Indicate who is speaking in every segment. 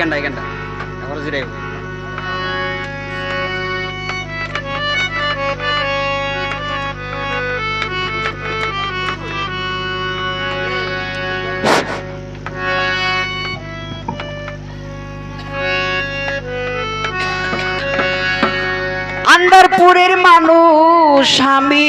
Speaker 1: এখানটা এখানটা। আবার জিরাইব
Speaker 2: আন্দারপুরের মানুষ আমি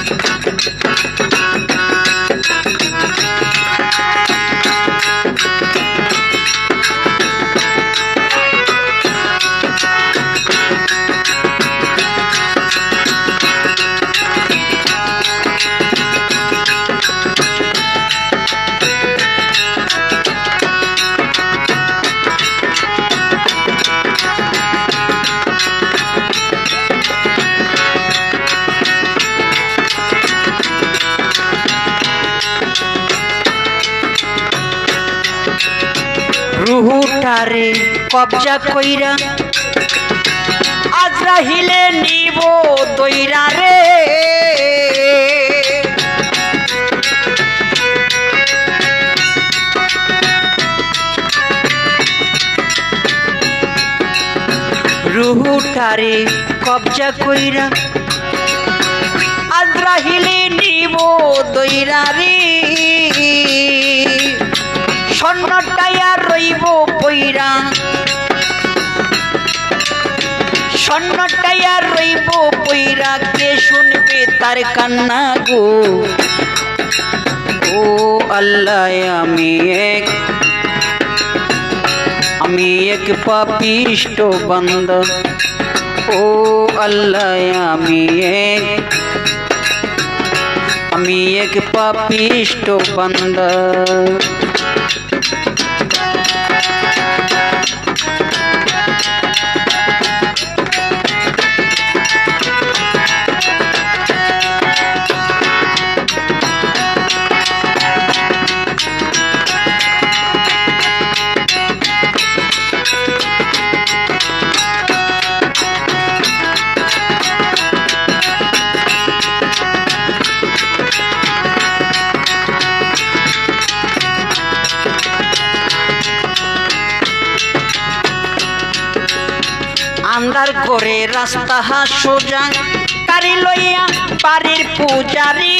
Speaker 2: রুহুটারে কবজা কইরা। আজরাহিলে নিব দইরা রে। রুহুটারে কবজা কইরা। আজরাহিলে নিব দইরা রে। স্বর্ণটাইয়া রইব পইরা কে শুনবে তার কান্না গো? ও আল্লাহ, আমি এক আমি এক পাপিষ্ট বন্ধ। ও আল্লাহ, আমি এক আমি এক পাপিষ্ট বান্দা আন্দার করে রাস্তা সোজা, কারি লইয়া বাড়ির পূজারি।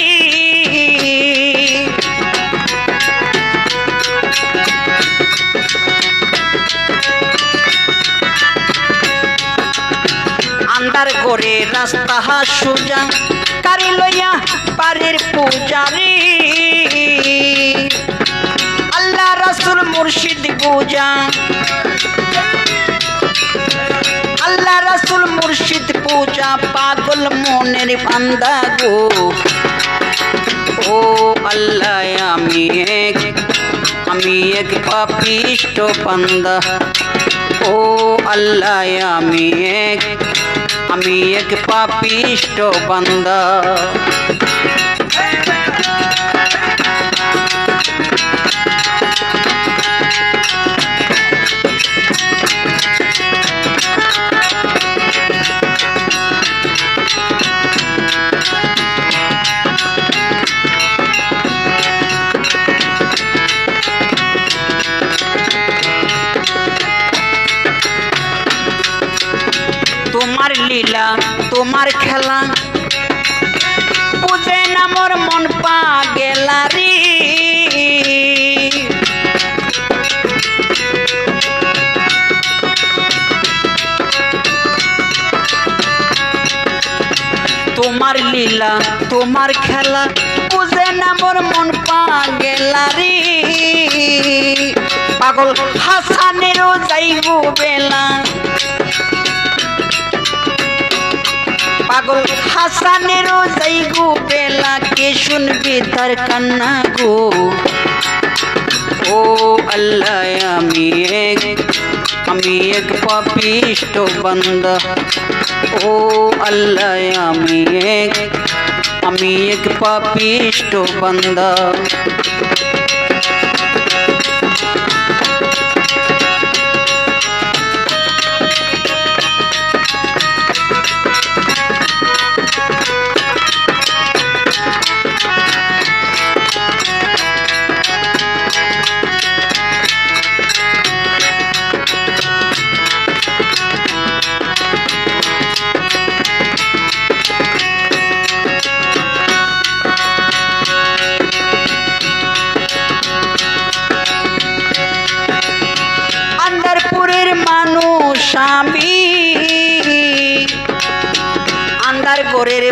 Speaker 2: আন্দার করে রাস্তা সোজা, কারি লইয়া বাড়ির পূজারি। আল্লাহ রাসুল মুর্শিদ পূজা পূজা পাগল মনের বান্দা গো। ও আল্লাহ, আমি এক আমি এক পাপিষ্ট বান্দা। ও আল্লাহ, আমি এক আমি এক পাপিষ্ট বান্দা। লীলা তোমার খেলা বুঝে না মোর মন পা গেলারি তোমার লীলা, তোমার খেলা বুঝে না মোর মন পা গেলারি পাগল হাসানেরও যাইব বেলা পাগল হাসানেরও যাই গো বেলা কে শুনবি তার কান্না গো ও আল্লাহ আমি এক আমি এক পাপিষ্ট বান্দা ও আল্লাহ আমি এক আমি এক পাপিষ্ট বান্দা